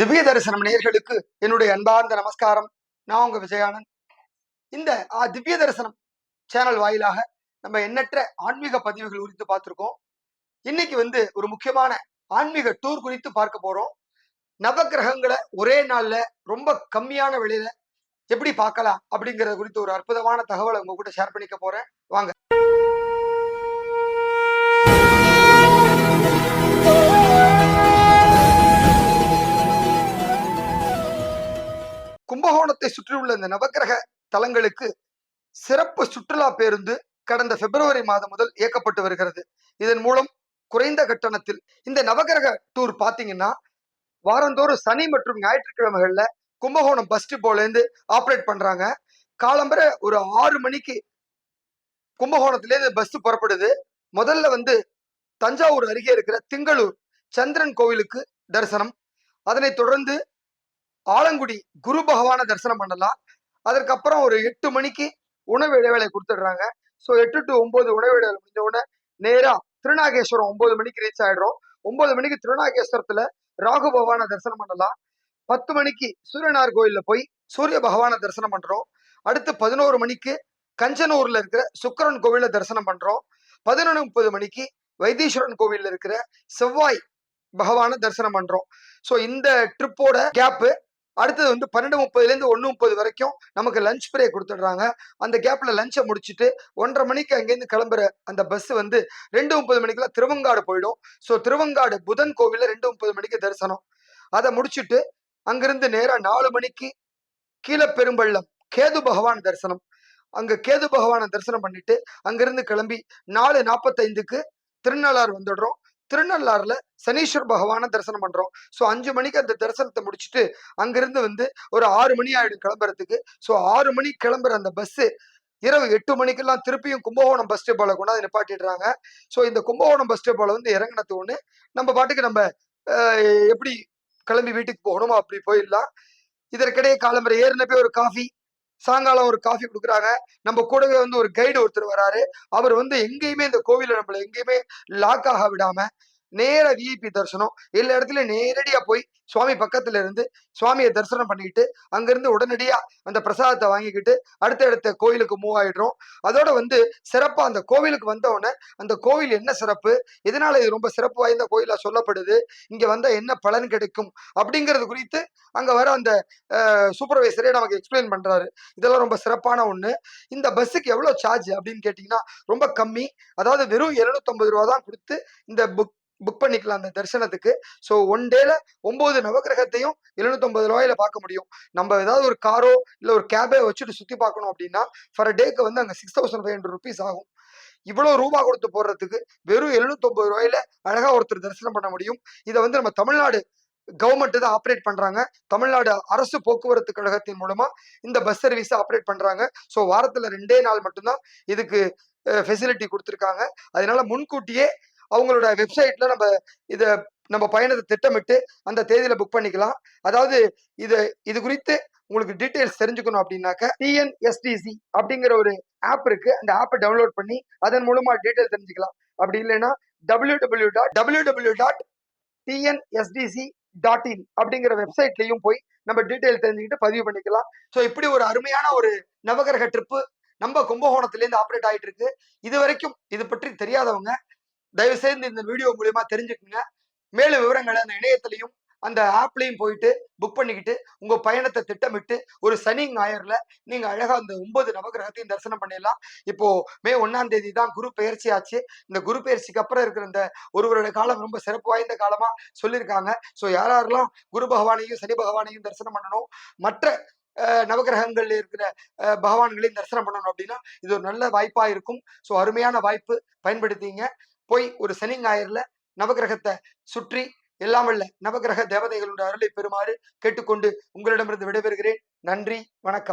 திவ்ய தரிசனம் நேயர்களுக்கு என்னுடைய அன்பார்ந்த நமஸ்காரம். நான் உங்க விஜயானந்த். இந்த திவ்ய தரிசனம் சேனல் வாயிலாக நம்ம எண்ணற்ற ஆன்மீக பதிவுகள் குறித்து பார்த்திருக்கோம். இன்னைக்கு வந்து ஒரு முக்கியமான ஆன்மீக டூர் குறித்து பார்க்க போறோம். நவக்கிரகங்களை ஒரே நாள்ல ரொம்ப கம்மியான விலையில எப்படி பார்க்கலாம் அப்படிங்கறது குறித்து ஒரு அற்புதமான தகவலை உங்க கூட ஷேர் பண்ணிக்க போறேன். வாங்க. கும்பகோணத்தை சுற்றியுள்ள இந்த நவக்கிரக தலங்களுக்கு சிறப்பு சுற்றுலா பேருந்து கடந்த பிப்ரவரி மாதம் முதல் இயக்கப்பட்டு வருகிறது. இதன் மூலம் குறைந்த கட்டணத்தில் இந்த நவகிரக டூர் பாத்தீங்கன்னா வாரந்தோறும் சனி மற்றும் ஞாயிற்றுக்கிழமைகள்ல கும்பகோணம் பஸ் டிப்போலேருந்து ஆப்ரேட் பண்றாங்க. காலம்பர ஒரு ஆறு மணிக்கு கும்பகோணத்திலேருந்து பஸ் புறப்படுது. முதல்ல வந்து தஞ்சாவூர் அருகே இருக்கிற திங்களூர் சந்திரன் கோவிலுக்கு தரிசனம். அதனைத் தொடர்ந்து ஆலங்குடி குரு பகவான தரிசனம் பண்ணலாம். அதற்கப்புறம் ஒரு எட்டு மணிக்கு உணவு இடைவேளை கொடுத்துடுறாங்க. ஸோ எட்டு டு ஒன்பது உணவு இடைவேளை முடிஞ்ச உடனே நேரா திருநாகேஸ்வரம் ஒன்பது மணிக்கு ரீச் ஆயிடுறோம். ஒன்பது மணிக்கு திருநாகேஸ்வரத்துல ராகு பகவான தரிசனம் பண்ணலாம். பத்து மணிக்கு சூரியனார் கோயில்ல போய் சூரிய பகவான தரிசனம் பண்றோம். அடுத்து பதினோரு மணிக்கு கஞ்சனூர்ல இருக்கிற சுக்கிரன் கோவில்ல தரிசனம் பண்றோம். பதினொன்று முப்பது மணிக்கு வைத்தீஸ்வரன் கோவில்ல இருக்கிற செவ்வாய் பகவான தரிசனம் பண்றோம். ஸோ இந்த ட்ரிப்போட கேப்பு அடுத்தது வந்து பன்னெண்டு முப்பதுலேருந்து ஒன்று முப்பது வரைக்கும் நமக்கு லஞ்ச் பிரேக் கொடுத்துடுறாங்க. அந்த கேப்பில் லஞ்சை முடிச்சுட்டு ஒன்றரை மணிக்கு அங்கேருந்து கிளம்புற அந்த பஸ் வந்து ரெண்டு முப்பது மணிக்கெல்லாம் திருவங்காடு போயிடும். ஸோ திருவங்காடு புதன் கோவிலில் ரெண்டு முப்பது மணிக்கு தரிசனம். அதை முடிச்சுட்டு அங்கிருந்து நேராக நாலு மணிக்கு கீழே பெரும்பள்ளம் கேது பகவான் தரிசனம். அங்கே கேது பகவானை தரிசனம் பண்ணிட்டு அங்கிருந்து கிளம்பி நாலு நாற்பத்தைந்துக்கு திருநள்ளார் வந்துடுறோம். திருநள்ளாறுல சனீஸ்வர் பகவானை தரிசனம் பண்றோம். ஸோ அஞ்சு மணிக்கு அந்த தரிசனத்தை முடிச்சுட்டு அங்கிருந்து வந்து ஒரு ஆறு மணி ஆயிடும் கிளம்புறதுக்கு. ஸோ ஆறு மணிக்கு கிளம்புற அந்த பஸ் இரவு எட்டு மணிக்கெல்லாம் திருப்பியும் கும்பகோணம் பஸ் ஸ்டேப்போல கொண்டாந்து நிப்பாட்டிடுறாங்க. ஸோ இந்த கும்பகோணம் பஸ் ஸ்டேப்போல வந்து இறங்கினது ஒன்று நம்ம பாட்டுக்கு நம்ம எப்படி கிளம்பி வீட்டுக்கு போகணுமோ? அப்படி போயிடலாம். இதற்கிடையே காலம்பரை ஏறின போய் ஒரு காஃபி சாயங்காலம் ஒரு காஃபி கொடுக்குறாங்க. நம்ம கூடவே வந்து ஒரு கைடு ஒருத்தர் வராரு. அவர் வந்து எங்கேயுமே இந்த கோவில நம்மள எங்கேயுமே லாக் ஆக விடாம நேர விஐபி தரிசனம். எல்லா இடத்துல நேரடியா போய் சுவாமி பக்கத்துல இருந்து சுவாமியை தரிசனம் பண்ணிக்கிட்டு அங்கிருந்து உடனடியா அந்த பிரசாதத்தை வாங்கிக்கிட்டு அடுத்த அடுத்த கோயிலுக்கு மூவ் ஆயிடுறோம். அதோட வந்து சிறப்பா அந்த கோவிலுக்கு வந்த உடனே அந்த கோவில் என்ன சிறப்பு? எதனால இது ரொம்ப சிறப்பு வாய்ந்த கோயிலா சொல்லப்படுது? இங்க வந்தா என்ன பலன் கிடைக்கும்? அப்படிங்கிறது குறித்து அங்க வர அந்த சூப்பர்வைசரே நமக்கு எக்ஸ்பிளைன் பண்றாரு. இதெல்லாம் ரொம்ப சிறப்பான ஒண்ணு. இந்த பஸ்ஸுக்கு எவ்வளவு சார்ஜ் அப்படின்னு கேட்டீங்கன்னா ரொம்ப கம்மி. அதாவது வெறும் 750 ரூபா தான் கொடுத்து இந்த புக் புக் பண்ணிக்கலாம் அந்த தரிசனத்துக்கு. ஸோ ஒன் டேல ஒன்பது நவகிரகத்தையும் 750 ரூபாயில பார்க்க முடியும். நம்ம ஏதாவது ஒரு காரோ இல்லை ஒரு கேபே வச்சுட்டு சுற்றி பார்க்கணும் அப்படின்னா ஃபர் டேக்கு வந்து அங்கே six thousand five hundred rupees ஆகும். இவ்வளோ ரூபா கொடுத்து போடுறதுக்கு வெறும் 750 ரூபாயில அழகா ஒருத்தர் தரிசனம் பண்ண முடியும். இதை வந்து நம்ம தமிழ்நாடு கவர்மெண்ட் தான் ஆப்ரேட் பண்றாங்க. தமிழ்நாடு அரசு போக்குவரத்து கழகத்தின் மூலமா இந்த பஸ் சர்வீஸ் ஆப்ரேட் பண்றாங்க. ஸோ வாரத்துல ரெண்டே நாள் மட்டும்தான் இதுக்கு ஃபெசிலிட்டி கொடுத்துருக்காங்க. அதனால முன்கூட்டியே அவங்களோட வெப்சைட்ல நம்ம இதை நம்ம பயணத்தை திட்டமிட்டு அந்த தேதியில புக் பண்ணிக்கலாம். அதாவது இது இது குறித்து உங்களுக்கு டீட்டெயில்ஸ் தெரிஞ்சுக்கணும் அப்படின்னாக்க டிஎன்எஸ்டிசி அப்படிங்கிற ஒரு ஆப் இருக்கு. அந்த ஆப்பை டவுன்லோட் பண்ணி அதன் மூலமா டீட்டெயில் தெரிஞ்சுக்கலாம். அப்படி இல்லைன்னா W W dot W W dot TNSTC dot in அப்படிங்கிற வெப்சைட்லையும் போய் நம்ம டீட்டெயில் தெரிஞ்சுக்கிட்டு பதிவு பண்ணிக்கலாம். ஸோ இப்படி ஒரு அருமையான ஒரு நவகிரக ட்ரிப்பு நம்ம கும்பகோணத்துலேருந்து ஆப்ரேட் ஆகிட்டு இருக்கு இது வரைக்கும் இது பற்றி தெரியாதவங்க தயவு செய்து இந்த வீடியோ மூலியமா தெரிஞ்சுக்கோங்க. மேலும் விவரங்களை அந்த இணையத்திலையும் அந்த ஆப்லயும் போயிட்டு புக் பண்ணிக்கிட்டு உங்க பயணத்தை திட்டமிட்டு ஒரு சனி ஞாயிறுல நீங்க அழகா அந்த ஒன்பது நவகிரகத்தையும் தரிசனம் பண்ணிடலாம். இப்போ மே ஒன்னாம் தேதி தான் குரு பெயர்ச்சி ஆச்சு. இந்த குரு பயிற்சிக்கு அப்புறம் இருக்கிற இந்த ஒரு வருட காலம் ரொம்ப சிறப்பு வாய்ந்த காலமா சொல்லியிருக்காங்க. ஸோ யாரெல்லாம் குரு பகவானையும் சனி பகவானையும் தரிசனம் பண்ணணும் மற்ற நவகிரகங்கள்ல இருக்கிற பகவான்களையும் தரிசனம் பண்ணணும் அப்படின்னா இது ஒரு நல்ல வாய்ப்பா இருக்கும். ஸோ அருமையான வாய்ப்பு பயன்படுத்திங்க. போய் ஒரு சனி ஞாயிறுல நவகிரகத்தை சுற்றி எல்லாம் வல்ல நவகிரக தேவதைகளுடைய அருளை பெறுமாறு கேட்டுக்கொண்டு உங்களிடமிருந்து விடைபெறுகிறேன். நன்றி வணக்கம்.